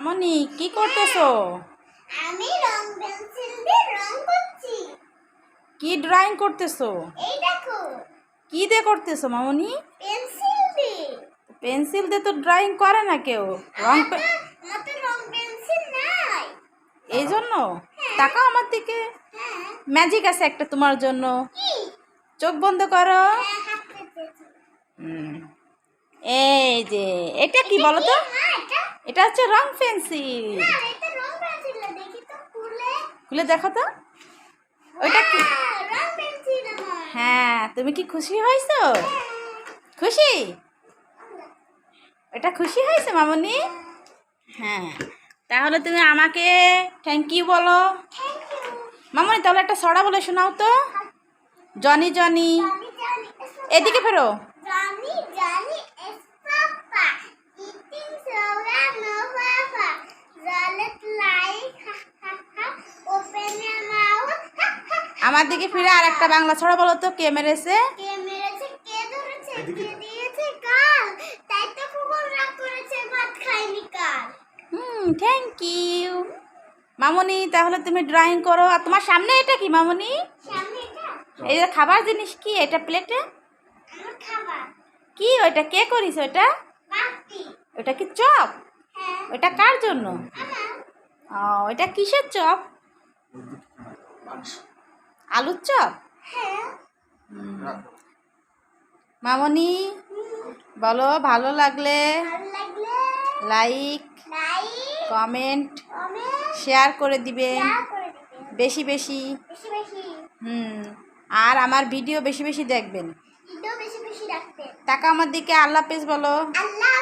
আমনি কি করতেছো? আমি রং পেন্সিল দিয়ে রং করছি। কি ড্রয়িং করতেছো? এই দেখো। কি দিয়ে করতেছো মামনি? পেন্সিল দিয়ে। পেন্সিল দিয়ে তো ড্রয়িং করে না কেউ। রং মতো রং পেন্সিল নাই। এই জন্য তাকাও আমার দিকে। হ্যাঁ। ম্যাজিক আছে একটা তোমার জন্য। কি? চোখ বন্ধ করো। হ্যাঁ হাত পেতেছি হুম। এই যে এটা কি বলো তো? না এটা হচ্ছে রং পেন্সিল। খুলে। দেখো তো। ওইটা কি? পেন্সিল আমার। হ্যাঁ তুমি কি খুশি হয়েছো? খুশি? এটা খুশি হয়েছে মামনি? হ্যাঁ তাহলে তুমি আমাকে থ্যাংক ইউ বলো। মামনি তাহলে একটা ছড়া বলে শোনাও তো। জনি জানি। জানি এদিকে ফেরো। আমার দিকে ফিরে আর একটা বাংলা ছড়া বলো তো কে মেরেছে? কে মেরেছে কে ধরেছে কে দিয়েছে? কাল। তাই তো কুকুর রাগ করেছে ভাত খায়নি কাল। হুম থ্যাংক ইউ মামনি তাহলে তুমি ড্রয়িং করো। আর তোমার সামনে এটা কি মামনি? এই যে খাবার জিনিস কি এটা প্লেটে আমার কি ওইটা কে করিস ওইটা? ওটা কি চপ? হ্যাঁ। ওইটা কার জন্য? ও ওইটা কিসের চপ? আলুর চপ? হ্যাঁ। মামনি বলো ভালো লাগলে? লাইক কমেন্ট শেয়ার করে দিবেন। বেশি বেশি। হুম। আর আমার ভিডিও বেশি বেশি দেখবেন। টাকা আমার দিকে আল্লাহ পেজ বলো। আল্লাহ